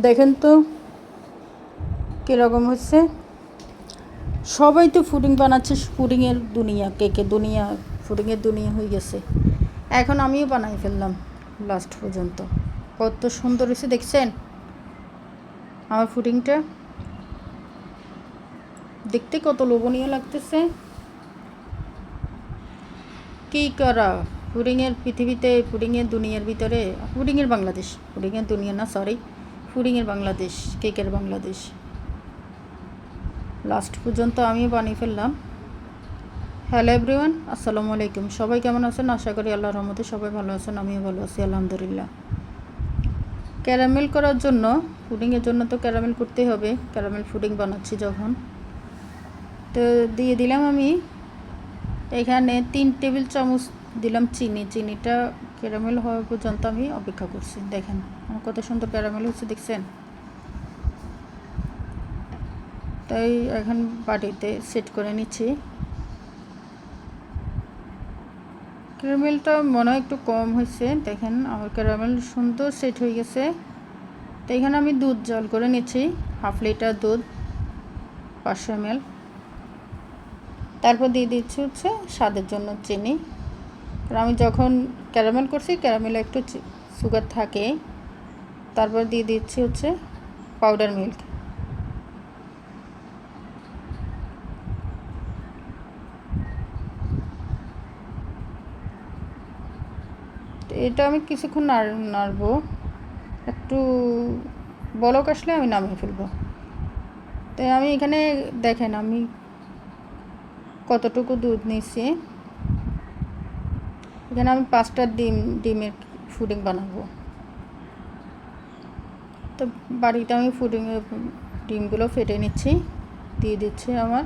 দেখেন তো, কীরকম হচ্ছে। সবাই তো ফুডিং বানাচ্ছে ফুডিংয়ের দুনিয়া কেকের দুনিয়া ফুডিংয়ের দুনিয়া হয়ে গেছে। এখন আমিও বানাই ফেললাম লাস্ট পর্যন্ত। কত সুন্দর হয়েছে, দেখছেন? আমার ফুডিংটা দেখতে কত লোভনীয় লাগতেছে। কী করা? ফুডিংয়ের পৃথিবীতে ফুডিংয়ের দুনিয়ার ভিতরে ফুডিংয়ের বাংলাদেশ ফুডিংয়ের দুনিয়া না সরি ফুডিংয়ের বাংলাদেশ, কেকের বাংলাদেশ। লাস্ট পর্যন্ত আমিও বানিয়ে ফেললাম। হ্যালো এভরিওয়ান আসসালামু আলাইকুম। সবাই কেমন আছেন? আশা করি আল্লাহর রহমতে সবাই ভালো আছেন, আমিও ভালো আছি, আলহামদুলিল্লাহ। ক্যারামেল করার জন্য ফুডিংয়ের জন্য তো ক্যারামেল করতেই হবে। ক্যারামেল ফুডিং বানাচ্ছি যখন। তো দিয়ে দিলাম আমি এখানে তিন টেবিল চামচ দিলাম চিনি। চিনিটা ক্যারামেল হওয়া পর্যন্ত আমি অপেক্ষা করছি। দেখেন, আমার কত সুন্দর ক্যারামেল হচ্ছে, দেখছেন? তাই এখন বাটিতে সেট করে নিচ্ছি। ক্যারামেলটা মনে হয় একটু কম হয়েছে। দেখেন, আমার ক্যারামেল সুন্দর সেট হয়ে গেছে। তো এখানে আমি দুধ জল করে নিচ্ছি, হাফ লিটার দুধ, পাঁচশো এমএল। তারপর দিয়ে দিচ্ছি হচ্ছে স্বাদের জন্য চিনি। আর আমি যখন ক্যারামেল করছি ক্যারামেলে একটু সুগার থাকে, তারপর দিয়ে দিচ্ছি হচ্ছে পাউডার মিল্ক এটা আমি কিছুক্ষণ নাড়, নাড়বো। একটু বলক আসলে আমি নামিয়ে ফেলব। তাই আমি এখানে দেখেন আমি কতটুকু দুধ নিচ্ছি এখানে আমি পাঁচটা ডিম, ডিমের ফুডিং বানাবো। তো বাড়িতে আমি ফুডিং ডিমগুলো ফেটে নিচ্ছি, দিয়ে দিচ্ছি আমার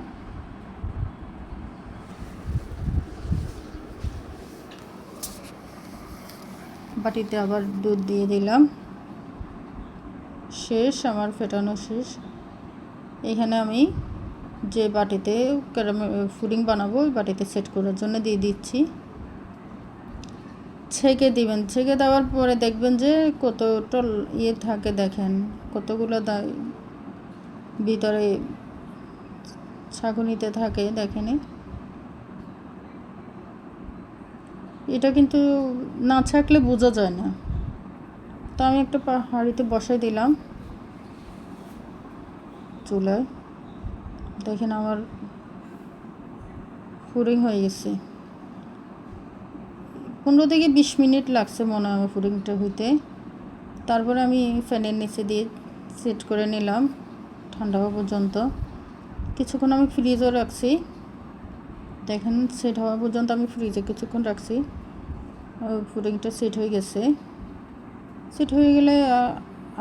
বাটিতে আবার দুধ দিয়ে দিলাম। শেষ, আমার ফেটানো শেষ। এখানে আমি যে বাটিতে ক্যারামে ফুডিং বানাবো, ওই বাটিতে সেট করার জন্য দিয়ে দিচ্ছি। ছেঁকে দিবেন। ছেঁকে দেওয়ার পরে দেখবেন যে কতটা ইয়ে থাকে দেখেন, কতগুলো ভিতরে ছাঁকুনিতে থাকে দেখেনি এটা কিন্তু না ছাকলে বোঝা যায় না। তো আমি একটা হাঁড়িতে বসাই দিলাম চুলায়। দেখেন আমার ফুরিং হয়ে গেছে। পনেরো থেকে বিশ মিনিট লাগছে মনে হয় ফুরিংটা হইতে। তারপরে আমি ফ্যানের নিচে দিয়ে সেট করে নিলাম ঠান্ডা হওয়া পর্যন্ত। কিছুক্ষণ আমি ফ্রিজও রাখছি। দেখেন, সেট হওয়া পর্যন্ত আমি ফ্রিজে কিছুক্ষণ রাখছি। ফুডিংটা সেট হয়ে গেছে। সেট হয়ে গেলে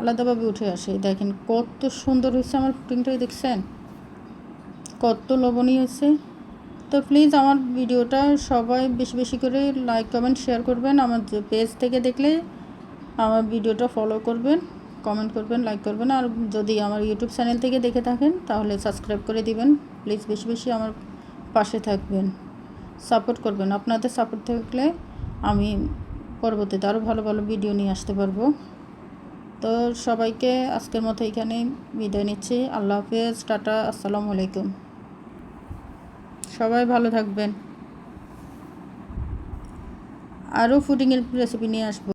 আলাদাভাবে উঠে আসে। দেখেন কত সুন্দর হয়েছে আমার ফুডিংটা দেখছেন? কত লবণীয় হয়েছে। তো প্লিজ আমার ভিডিওটা সবাই বেশি বেশি করে লাইক কমেন্ট শেয়ার করবেন। আমার পেজ থেকে দেখলে আমার ভিডিওটা ফলো করবেন কমেন্ট করবেন লাইক করবেন। আর যদি আমার ইউটিউব চ্যানেল থেকে দেখে থাকেন, তাহলে সাবস্ক্রাইব করে দিবেন। প্লিজ বেশি বেশি আমার পাশে থাকবেন। সাপোর্ট করবেন। আপনাদের সাপোর্ট থাকলে আমি পরবর্তীতে আরও ভালো ভালো ভিডিও নিয়ে আসতে পারব। তো সবাইকে আজকের মতো এখানে বিদায় নিচ্ছি। আল্লাহ হাফেজ। টাটা। আসসালামু আলাইকুম। সবাই ভালো থাকবেন। আরও ফুডিংয়ের রেসিপি নিয়ে আসব।